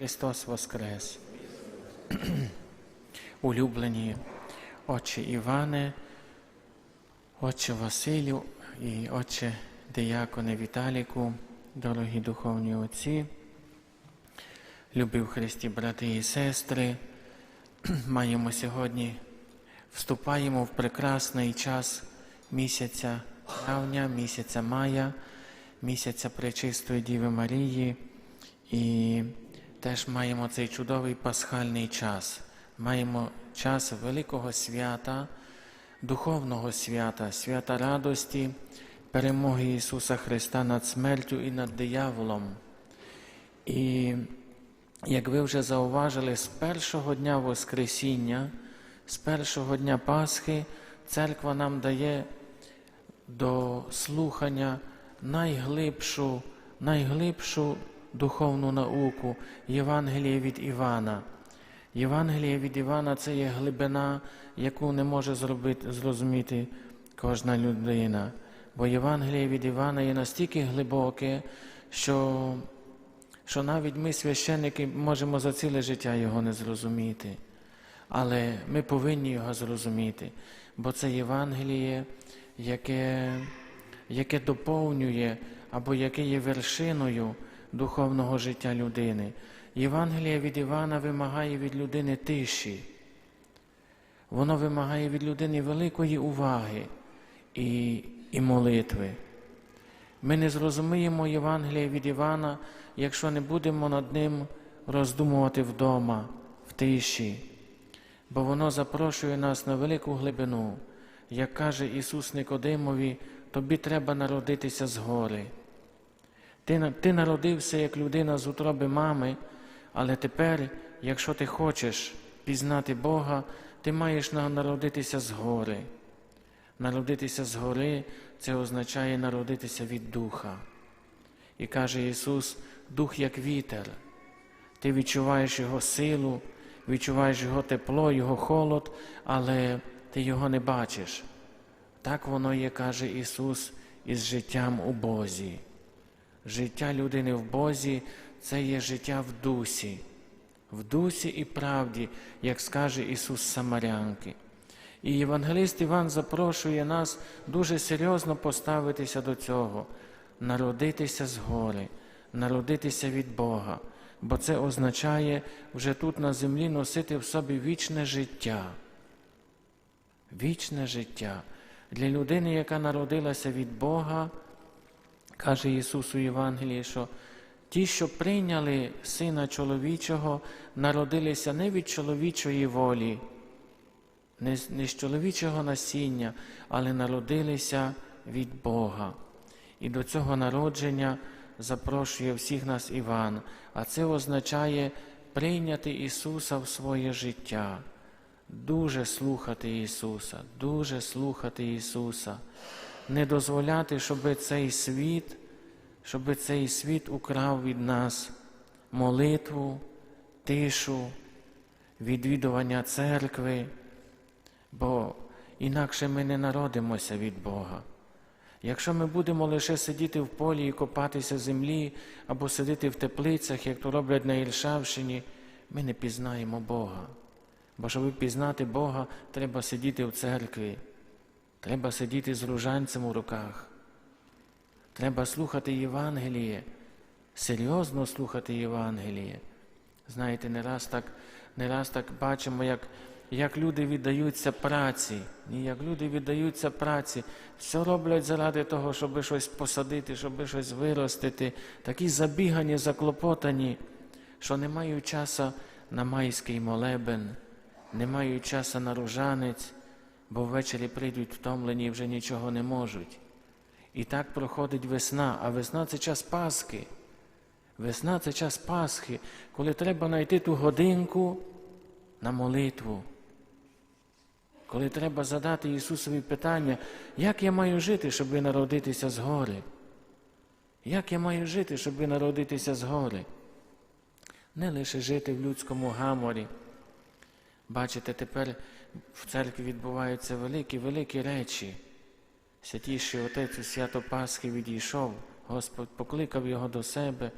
Христос Воскрес. Улюблені отче Іване, отче Василю і отче Деяконе Віталіку, дорогі духовні отці, любі в Христі брати і сестри, маємо сьогодні, вступаємо в прекрасний час місяця травня, місяця мая, місяця Пречистої Діви Марії. І теж маємо цей чудовий пасхальний час. Маємо час великого свята, духовного свята, свята радості, перемоги Ісуса Христа над смертю і над дияволом. І як ви вже зауважили, з першого дня Воскресіння, з першого дня Пасхи, церква нам дає до слухання найглибшу, найглибшу духовну науку Євангеліє від Івана. Євангеліє від Івана це є глибина, яку не може зробити, зрозуміти кожна людина. Бо Євангеліє від Івана є настільки глибоке, що, що навіть ми, священники, можемо за ціле життя його не зрозуміти. Але ми повинні його зрозуміти, бо це Євангеліє, яке, яке доповнює або яке є вершиною духовного життя людини. Євангеліє від Івана вимагає від людини тиші. Воно вимагає від людини великої уваги і, і молитви. Ми не зрозуміємо Євангелія від Івана, якщо не будемо над ним роздумувати вдома, в тиші, бо воно запрошує нас на велику глибину. Як каже Ісус Никодимові, тобі треба народитися згори. Ти, ти народився як людина з утроби мами, але тепер, якщо ти хочеш пізнати Бога, ти маєш народитися згори. Народитися згори це означає народитися від Духа. І каже Ісус, Дух як вітер. Ти відчуваєш Його силу, відчуваєш Його тепло, Його холод, але ти Його не бачиш. Так воно є, каже Ісус, із життям у Бозі. Життя людини в Бозі це є життя в дусі, в дусі і правді, як скаже Ісус Самарянки. І Євангелист Іван запрошує нас дуже серйозно поставитися до цього, народитися згори, народитися від Бога, бо це означає вже тут на землі носити в собі вічне життя. Вічне життя. Для людини, яка народилася від Бога, каже Ісус у Євангелії, що ті, що прийняли Сина чоловічого, народилися не від чоловічої волі, не з, чоловічого насіння, але народилися від Бога. І до цього народження запрошує всіх нас Іван. А це означає прийняти Ісуса в своє життя. Дуже слухати Ісуса, дуже слухати Ісуса, не дозволяти, щоб цей світ, щоб цей світ украв від нас молитву, тишу, відвідування церкви, бо інакше ми не народимося від Бога. Якщо ми будемо лише сидіти в полі і копатися землі або сидіти в теплицях, як то роблять на Ільшавщині, ми не пізнаємо Бога. Бо щоб пізнати Бога, треба сидіти в церкві, треба сидіти з ружанцем у руках. Треба слухати Євангеліє, серйозно слухати Євангеліє. Знаєте, не раз так не раз так бачимо, як як люди віддаються праці, і як люди віддаються праці, все роблять заради того, щоб щось посадити, щоб щось виростити, такі забігані, заклопотані, що не мають часу на майський молебен не мають часу на ружанець, бо ввечері прийдуть втомлені і вже нічого не можуть. І так проходить весна, а весна це час Пасхи. Весна це час Пасхи, коли треба знайти ту годинку на молитву. Коли треба задати Ісусові питання, як я маю жити, щоб народитися згори? Як я маю жити, щоб народитися згори? Не лише жити в людському гаморі. Бачите, тепер в церкві відбуваються великі, великі речі. Святіший Отець у свято Пасхи відійшов, Господь покликав його до себе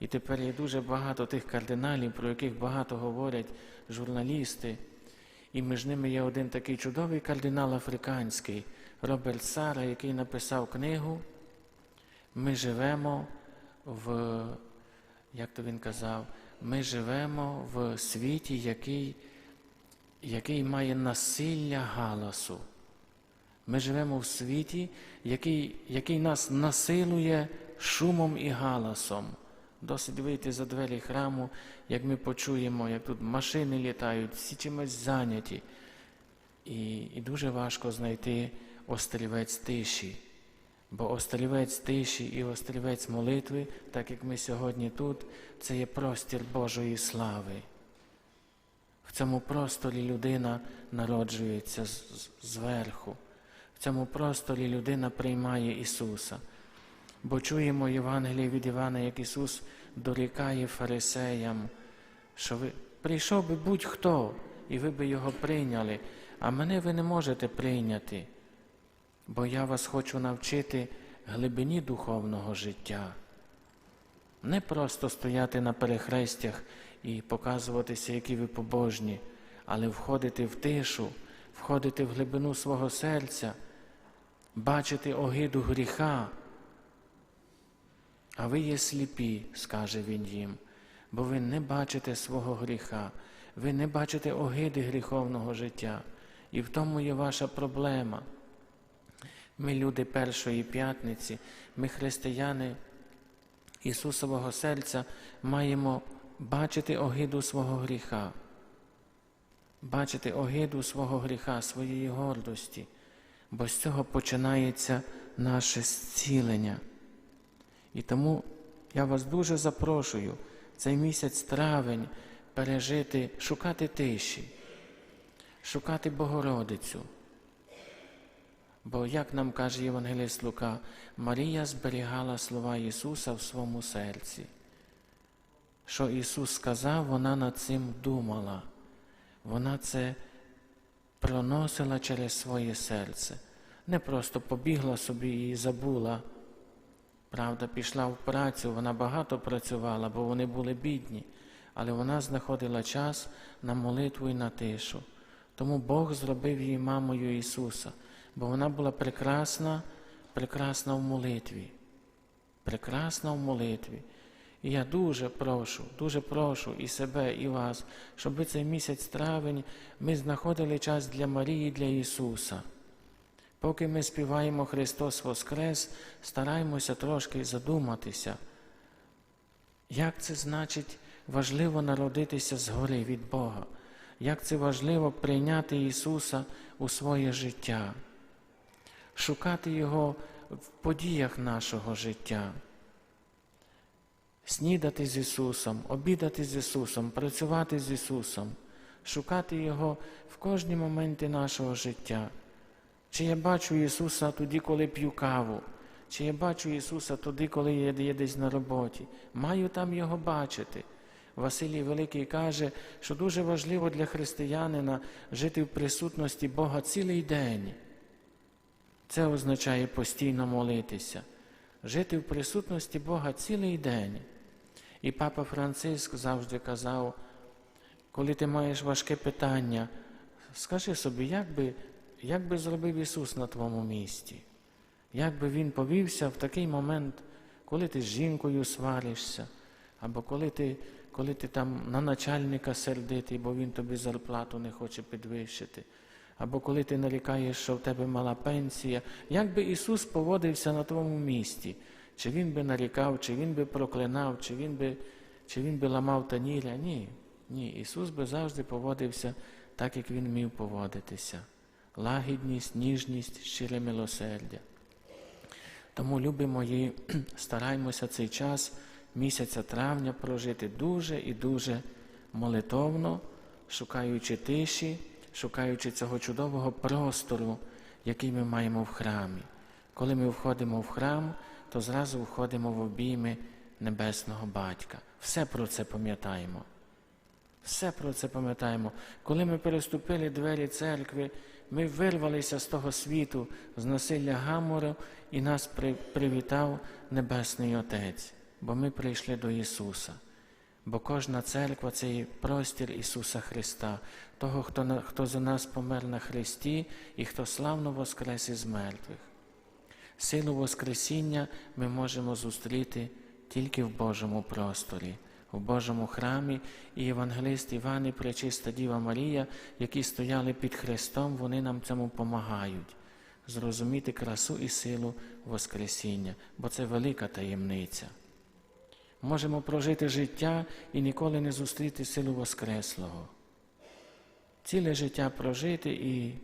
І тепер є дуже багато тих кардиналів, про яких багато говорять журналісти. І між ними є один такий чудовий кардинал африканський Роберт Сара, який написав книгу. Ми живемо в, як то він казав, ми живемо в світі, який, який має насилля галасу. Ми живемо в світі, який, який нас насилує шумом і галасом. Досить вийти за двері храму, як ми почуємо, як тут машини літають, всі чимось зайняті. І, і дуже важко знайти острівець тиші. Бо острівець тиші і острівець молитви, так як ми сьогодні тут, це є простір Божої слави. В цьому просторі людина народжується зверху. В цьому просторі людина приймає Ісуса. Бо чуємо Євангеліє від Івана, як Ісус дорікає фарисеям, що ви прийшов би будь-хто, і ви би його прийняли, а мене ви не можете прийняти, бо я вас хочу навчити глибині духовного життя. Не просто стояти на перехрестях і показуватися, які ви побожні, але входити в тишу, входити в глибину свого серця, бачити огиду гріха. А ви є сліпі, скаже він їм, бо ви не бачите свого гріха, ви не бачите огиди гріховного життя. І в тому є ваша проблема. Ми, люди першої п'ятниці, ми, християни Ісусового серця, маємо бачити огиду свого гріха, бачити огиду свого гріха, своєї гордості, бо з цього починається наше зцілення. І тому я вас дуже запрошую цей місяць травень пережити, шукати тиші, шукати Богородицю. Бо, як нам каже Євангеліст Лука, Марія зберігала слова Ісуса в своєму серці. Що Ісус сказав, вона над цим думала. Вона це проносила через своє серце. Не просто побігла собі і забула. Правда, пішла в працю, вона багато працювала, бо вони були бідні, але вона знаходила час на молитву і на тишу. Тому Бог зробив її мамою Ісуса, бо вона була прекрасна, прекрасна в молитві. Прекрасна в молитві. І я дуже прошу, дуже прошу і себе, і вас, щоб цей місяць травень ми знаходили час для Марії, для Ісуса. Поки ми співаємо Христос Воскрес, стараємося трошки задуматися, як це значить важливо народитися згори від Бога, як це важливо прийняти Ісуса у своє життя, шукати Його в подіях нашого життя, снідати з Ісусом, обідати з Ісусом, працювати з Ісусом, шукати Його в кожні моменти нашого життя. Чи я бачу Ісуса тоді, коли п'ю каву, чи я бачу Ісуса тоді, коли я є десь на роботі. Маю там Його бачити. Василій Великий каже, що дуже важливо для християнина жити в присутності Бога цілий день. Це означає постійно молитися, жити в присутності Бога цілий день. І папа Франциск завжди казав, коли ти маєш важке питання, скажи собі, як би як би зробив Ісус на твоєму місці? Як би Він повівся в такий момент, коли ти з жінкою сваришся, або коли ти коли ти там на начальника сердитий, бо він тобі зарплату не хоче підвищити, або коли ти нарікаєш, що в тебе мала пенсія, як би Ісус поводився на твоєму місці? Чи Він би нарікав, чи Він би проклинав, чи Він би, чи він би ламав таніря? Ні. Ні. Ісус би завжди поводився так, як Він вмів поводитися лагідність, ніжність, щире милосердя. Тому, любі мої, стараймося цей час місяця травня прожити дуже і дуже молитовно, шукаючи тиші, шукаючи цього чудового простору, який ми маємо в храмі. Коли ми входимо в храм, то зразу входимо в обійми Небесного Батька. Все про це пам'ятаємо. Все про це пам'ятаємо. Коли ми переступили двері церкви, ми вирвалися з того світу, з насилля гамору, і нас при- привітав Небесний Отець. бо ми прийшли до Ісуса. Бо кожна церква це є простір Ісуса Христа, того, хто, хто за нас помер на Христі і хто славно воскрес із мертвих. Силу Воскресіння ми можемо зустріти тільки в Божому просторі, в Божому храмі, і євангелист Іван і Пречиста Діва Марія, які стояли під Христом, вони нам цьому допомагають зрозуміти красу і силу Воскресіння, бо це велика таємниця. Можемо прожити життя і ніколи не зустріти силу Воскреслого. Ціле життя прожити і,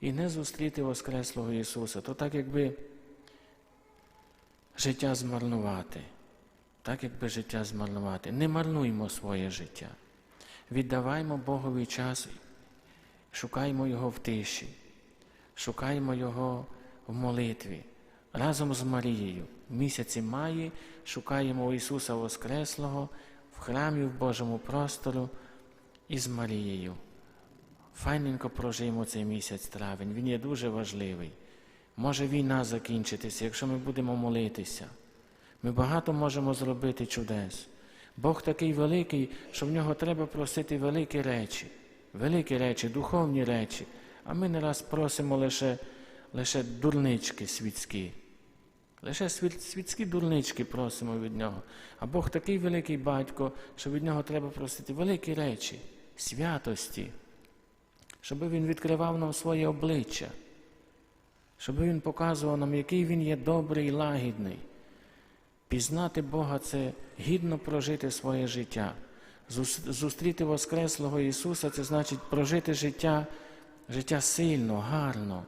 і не зустріти Воскреслого Ісуса, то так якби життя змарнувати. Так якби життя змарнувати. Не марнуймо своє життя. Віддаваймо Богові час, шукаймо Його в тиші, шукаймо Його в молитві. Разом з Марією місяці маї шукаємо Ісуса Воскреслого в храмі в Божому простору і з Марією. Файненько прожиємо цей місяць травень, він є дуже важливий. Може війна закінчитися, якщо ми будемо молитися. Ми багато можемо зробити чудес. Бог такий великий, що в нього треба просити великі речі, великі речі, духовні речі. А ми не раз просимо лише, лише дурнички світські. Лише світські дурнички просимо від нього. А Бог такий великий батько, що від нього треба просити великі речі, святості, щоб він відкривав нам своє обличчя, щоб він показував нам, який він є добрий і лагідний. Пізнати Бога це гідно прожити своє життя. Зустріти Воскреслого Ісуса це значить прожити життя, життя сильно, гарно,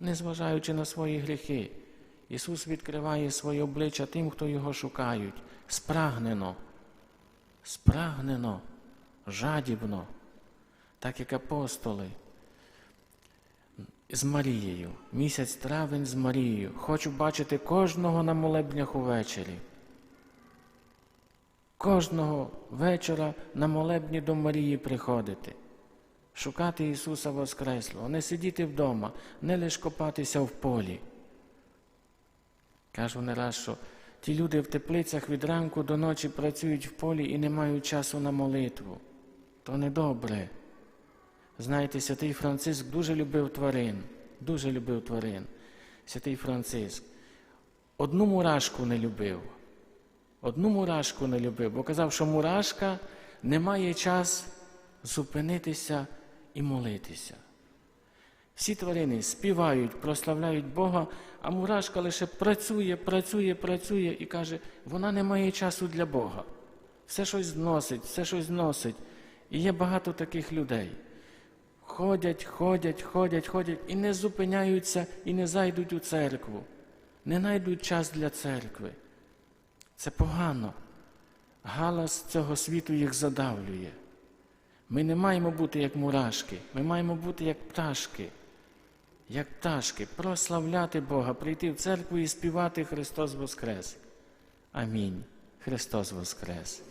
незважаючи на свої гріхи. Ісус відкриває своє обличчя тим, хто його шукають, спрагнено, спрагнено, жадібно, так як апостоли. З Марією, місяць травень з Марією. Хочу бачити кожного на молебнях увечері. Кожного вечора на молебні до Марії приходити, шукати Ісуса Воскреслого, не сидіти вдома, не лише копатися в полі. Кажу не раз, що ті люди в теплицях від ранку до ночі працюють в полі і не мають часу на молитву. То недобре. Знаєте, святий Франциск дуже любив тварин, дуже любив тварин. Святий Франциск. Одну мурашку не любив. Одну мурашку не любив, бо казав, що мурашка не має час зупинитися і молитися. Всі тварини співають, прославляють Бога, а мурашка лише працює, працює, працює і каже, вона не має часу для Бога. Все щось зносить, все щось зносить. І є багато таких людей. Ходять, ходять, ходять, ходять і не зупиняються і не зайдуть у церкву, не знайдуть час для церкви. Це погано. Галас цього світу їх задавлює. Ми не маємо бути як мурашки, ми маємо бути як пташки, як пташки, прославляти Бога, прийти в церкву і співати Христос Воскрес. Амінь. Христос Воскрес.